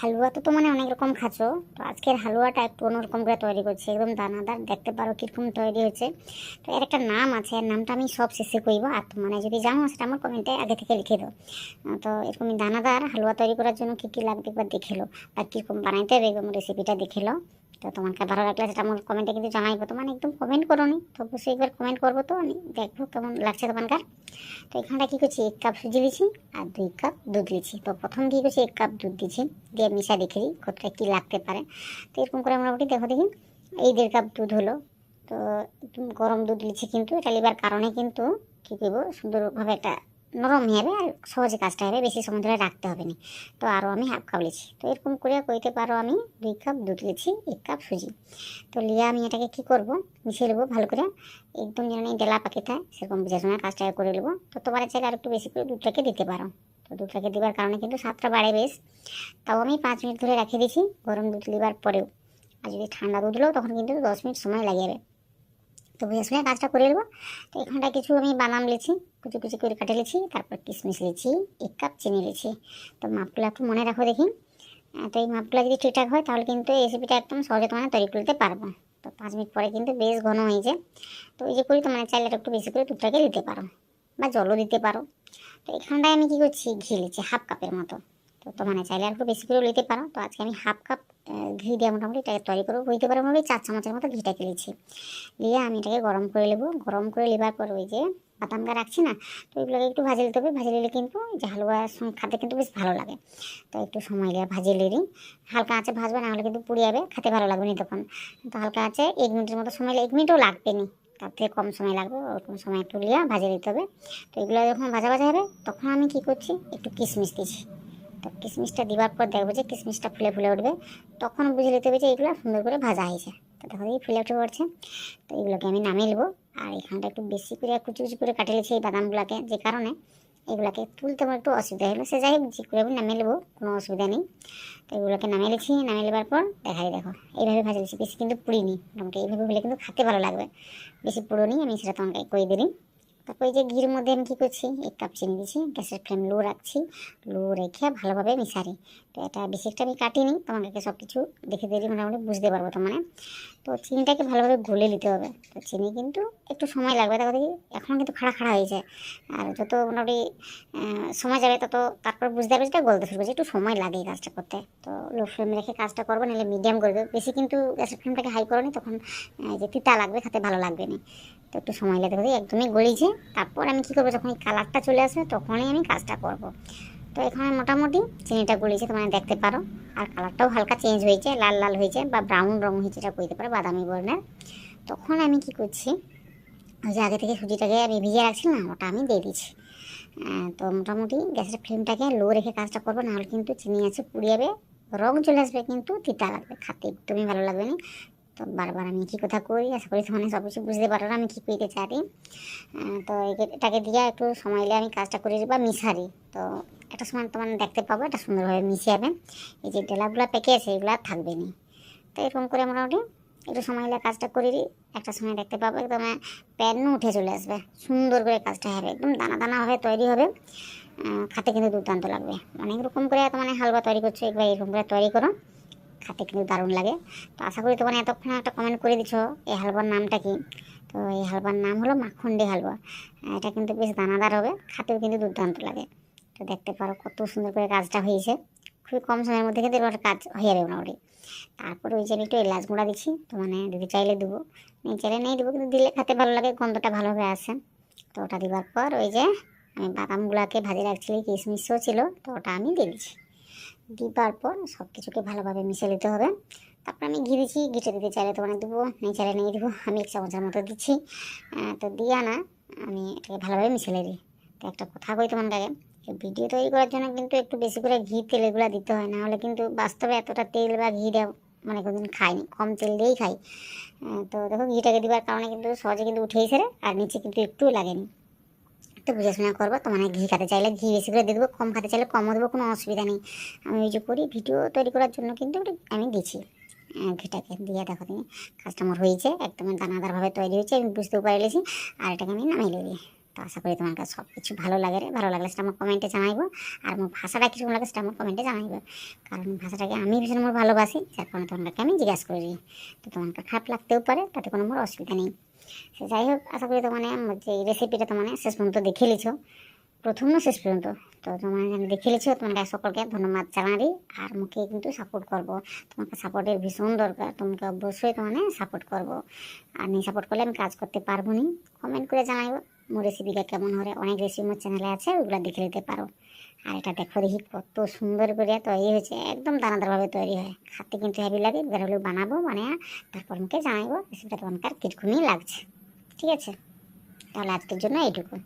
হালুয়া তো মানে অনেক রকম খাচ্ছ। তো আজকের হালুয়াটা একটু অন্যরকম করে তৈরি করছি। একদম দানাদার, দেখতে পারো কীরকম তৈরি হচ্ছে তো এর একটা নাম আছে, এর নামটা আমি সব শেষে কইব। আর মানে যদি জানো, সেটা আমার কমেন্টে আগে থেকে লিখে দাও। তো এরকম দানাদার হালুয়া তৈরি করার জন্য কী কী লাগবে একবার দেখে লো আর কীরকম বানাইতে হবে, এরকম রেসিপিটা দেখে লো তো তোমাকে ভালো লাগলে সেটা আমার কমেন্টে কিন্তু জানাইবো। তো মানে একদম কমেন্ট করো নি তো অবশ্যই একবার কমেন্ট করব তো, আমি দেখব কেমন লাগছে তোমার। তো এখানটা কী করছি, এক কাপ সুজি দিছি আর দুই কাপ দুধ দিচ্ছি তো প্রথম কী করছি, এক কাপ দুধ দিয়েছি, দিয়ে মিশা দেখে দিই কতটা কী লাগতে পারে। তো এরকম করে মোটামুটি দেখো দেখি, এই দেড় কাপ দুধ হলো। তো গরম দুধ লিছি কিন্তু, এটা লিবার কারণে কিন্তু কী করব, সুন্দরভাবে একটা নরম যাবে আর সহজে কাজটা হবে, বেশি সময় ধরে রাখতে হবে না। তো আরও আমি হাফ কাপ লিছি তো এরকম করে কইতে পারো আমি, দুই কাপ দুধ লিছি এক কাপ সুজি। তো লিয়ে আমি এটাকে কী করব? মিশিয়ে নেব ভালো করে। একদম যেন এই ডেলা পাকে থাকে সেরকম বুঝে শুনে কাজটা করে নেব। তো তোমার চাইলে আর একটু বেশি করে দুধটাকে দিতে পারো। তো দুধটাকে দেওয়ার কারণে কিন্তু স্বাদটা বাড়ে বেশ। তাও আমি পাঁচ মিনিট ধরে রেখে দিয়েছি, গরম দুধ লিবার পরেও। আর যদি ঠান্ডা দুধ লো তখন কিন্তু দশ মিনিট সময় লাগে তো বুঝে শুনে কাজটা করে নেব। তো এখানটা কিছু আমি বাদাম লিছি কুচি কুচি করে কাটে লিছি, তারপর কিশমিশ লিছি এক কাপ চিনি লিছি তো মাপগুলো একটু মনে রাখো দেখি। তো এই মাপগুলো যদি ঠিকঠাক হয়, তাহলে কিন্তু এই রেসিপিটা একদম সহজে তোমার তৈরি করতে পারব। তো পাঁচ মিনিট পরে কিন্তু বেশ ঘন হয়েছে তো এই যে করি, তোমরা চাইলে একটু বেশি করে দুধটাকে দিতে পারো বা জলও দিতে পারো। তো এখানটায় আমি কী করছি, ঘি লিছি হাফ কাপের মতো। তো তোমরা চাইলে আর একটু বেশি করে নিতে পারো। তো আজকে আমি হাফ কাপ ঘি দিয়ে মোটামুটি এটাকে তৈরি করব। বুঝতে পারে মোটামুটি চার চামচের মতো ঘিটাকে লিছি দিয়ে আমি এটাকে গরম করে নেব। গরম করে নেবার পর ওই যে বাদামটা রাখছি না, তো ওইগুলোকে একটু ভাজে নিতে হবে। ভাজে নিলে কিন্তু যে হালুয়ার সঙ্গে খেতে কিন্তু বেশ ভালো লাগে। তো একটু সময় দিয়ে ভাজে নিলি হালকা আঁচে ভাজবে, না হলে কিন্তু পুড়ে যাবে। খেতে ভালো লাগবে না তখন। তো হালকা আঁচে এক মিনিটের মতো সময় এক মিনিটও লাগবে না। তার থেকে কম সময় লাগবে, ওরকম সময় একটু লিয়া ভাজে দিতে হবে। তো এগুলো যখন ভাজা ভাজা হবে, তখন আমি কি করছি? একটু কিশমিশ দিচ্ছি। তো কিশমিশটা দেওয়ার পর দেখব যে কিশমিশটা ফুলে ফুলে উঠবে। তখন বুঝে নিতে হবে যে এগুলো সুন্দর করে ভাজা হয়েছে। তো দেখো এই ফুলে উঠে পড়ছে। তো এগুলোকে আমি নামিয়ে নেব। আর এখানটা একটু বেশি করে কুচি কুচি করে কাটে নিয়েছি এই বাদামগুলোকে যে কারণে এগুলোকে তুলতে আমার একটু অসুবিধা হলো। সে যাই যে করে আমি নামিয়ে নেব, কোনো অসুবিধা নেই। তো এগুলোকে নামিয়ে নিচ্ছি। নামিয়ে নেবার পর দেখাই, দেখো, এইভাবে ভাজা দিচ্ছি। বেশি কিন্তু পুড়িনি। মোটামুটি এইভাবে হলে কিন্তু খেতে ভালো লাগবে। বেশি পুরোনি আমি সেটা তোমাকে কই দিই তারপর এই যে ঘির মধ্যে আমি কী করছি, এক কাপ চিনি দিচ্ছি গ্যাসের ফ্লেম লো রাখছি, লো রেখে ভালোভাবে মিশারি। তো এটা বেশি একটা আমি কাটিনি তোমাকে সব কিছু দেখে দিলে মোটামুটি বুঝতে পারব তো মানে তো চিনিটাকে ভালোভাবে গলে নিতে হবে। তো চিনি কিন্তু একটু সময় লাগবে দেখো দেখি এখন কিন্তু খাড়া খাড়া হয়ে যায়। আর যত মোটামুটি সময় যাবে তত তারপর বুঝতে পারবে যেটা গলতে ফিরবে যে একটু সময় লাগে এই কাজটা করতে। তো লো ফ্লেম রেখে কাজটা করব, নাহলে মিডিয়াম করবে বেশি কিন্তু গ্যাসের ফ্লেমটাকে হাই করো তখন যে তিতা লাগবে, খেতে ভালো লাগবে না। তো একটু সময় লাগে দেখো, একদমই গলিছে তারপর আমি কী করব, যখন এই কালারটা চলে আসবে, তখনই আমি কাজটা করব। তো এখানে মোটামুটি চিনিটা গলিছে তোমরা দেখতে পারো। আর কালারটাও হালকা চেঞ্জ হয়েছে, লাল লাল হয়েছে বা ব্রাউন রং হয়েছে এটা কইতে পারো বাদামি বর্ণের। তখন আমি কি করছি, ওই যে আগে থেকে সুজিটাকে আমি ভিজিয়ে না ওটা আমি দিয়ে দিচ্ছি তো মোটামুটি গ্যাসের ফ্লেমটাকে লো রেখে কাজটা করব, নাহলে কিন্তু চিনি আছে পুড়ে যাবে, রং চলে আসবে, কিন্তু তিতা লাগবে, খাতে একদমই ভালো লাগবে না। তো বারবার আমি কী কথা করি আশা করি তোমার সব কিছু বুঝতে পারো আমি কী কইতে চাই। তো এটাকে দিয়ে একটু সময় নিয়ে আমি কাজটা করে দিই বা মিশারি। তো একটা সময় তোমার দেখতে পাবো এটা সুন্দরভাবে মিশে যাবে এই যে ডেলাগুলো পেকে আছে, এগুলো আর থাকবে না। তো এরকম করে মোটামুটি একটু সময় নিয়ে কাজটা করে দিই, একটা সময় দেখতে পাবো, একদম প্যান্নও উঠে চলে আসবে। সুন্দর করে কাজটা হবে, একদম দানা দানা হবে তৈরি হবে। খেতে কিন্তু দুর্দান্ত লাগবে। অনেক রকম করে এত মানে হালুয়া তৈরি করছ, একবার এরকম করে তৈরি করো। খেতে কিন্তু দারুণ লাগে। তো আশা করি তোমার এতক্ষণ একটা কমেন্ট করে দিছো, এই হালুয়ার নামটা কি? তো এই হালুয়ার নাম হলো মাখন্ডি হালুয়া এটা কিন্তু বেশ দানাদার হবে, খেতেও কিন্তু দুর্দান্ত লাগে। তো দেখতে পারো কত সুন্দর করে কাজটা হয়েছে। খুবই কম সময়ের মধ্যে কিন্তু এবার কাজ হয়ে যাবে মোটামুটি। তারপরে ওই যে আমি একটু এলাচ গুঁড়া দিচ্ছি, তো মানে দিদি চাইলে দেবো। নেই চাইলে নেই দেবো, কিন্তু দিলে খেতে ভালো লাগে, গন্ধটা ভালোভাবে আসে। তো ওটা দেওয়ার পর ওই যে আমি বাদামগুলোকে ভাজে রাখছিলি কিশমিশও ছিল, তো ওটা আমি দিয়ে দিচ্ছি। দিবার পর সব কিছুকে ভালোভাবে মিশে নিতে হবে। তারপর আমি ঘি দিচ্ছি ঘিটা দিতে চাইলে তো অনেক দেবো নেই চাইলে নেই দেবো আমি এক চামচের মতো দিচ্ছি। তো দিয়া না, আমি এটাকে ভালোভাবে মিশিয়ে দিই। তো একটা কথা কই তোমার কাছে ভিডিও তৈরি করার জন্য কিন্তু একটু বেশি করে ঘি, তেল এগুলো দিতে হয়। না হলে কিন্তু বাস্তবে এতটা তেল বা ঘি দেওয়া মানে কোনোদিন খাইনি, কম তেল দিয়েই খাই। তো দেখো, ঘিটাকে দেওয়ার কারণে কিন্তু সহজে কিন্তু উঠেই সেরে, আর নিচে কিন্তু একটুও লাগেনি। তো বুঝাশোনা শুনে করব, তো মানে ঘি খাতে চাইলে ঘি বেশি করে দিয়ে দেবো কম খাতে চাইলে কমও দেবো, কোনো অসুবিধা নেই। আমি ওই যে করি, ভিডিও তৈরি করার জন্য কিন্তু একটু আমি দিচ্ছি ঘিটাকে। দিয়ে দেখো তুমি কাস্টমার হয়েছে, একদম দানাদারভাবে তৈরি হয়েছে, আমি বুঝতেও পারিলেছি, আর এটাকে আমি নামিয়ে দিই। তো আশা করি তোমার কাছে সব কিছু ভালো লাগে রে। ভালো লাগলে সেটা আমার কমেন্টে জানাইবো। আর আমার ভাষাটা কীরকম লাগে সেটা আমার কমেন্টে জানাইবো। কারণ ভাষাটাকে আমি ভীষণ আমার ভালোবাসি, যার কারণে তোমাকে আমি জিজ্ঞাসা করি। তো তোমাকে খারাপ লাগতেও পারে, তাতে কোনো আমার অসুবিধা নেই। যাই হোক, আশা করি তোমার মানে যে রেসিপিটা তোমার শেষ পর্যন্ত দেখে লিছ প্রথম না শেষ পর্যন্ত? তো তোমার দেখে লিছো তোমাকে সকলকে ধন্যবাদ জানারি আর মুখে কিন্তু সাপোর্ট করব। তোমাকে সাপোর্টের ভীষণ দরকার, তোমাকে অবশ্যই তোমাকে সাপোর্ট করব। আর নি সাপোর্ট করলে আমি কাজ করতে পারব নি। কমেন্ট করে জানাইবো মোর রেসিপিটা কেমন হরে অনেক রেসিপি মোর চ্যানেলে আছে ওগুলো দেখে নিতে পারো। আর এটা দেখো দেখি কত সুন্দর করে তৈরি হয়েছে, একদম দানাদারভাবে তৈরি হয়। খাতে কিন্তু হেভি লাগে, এবার হলেও বানাবো বানিয়ে তারপর মুখে জানাইবো রেসিপিটা তোমার কীরকমই লাগছে। ঠিক আছে? তাহলে আজকের জন্য এইটুকু।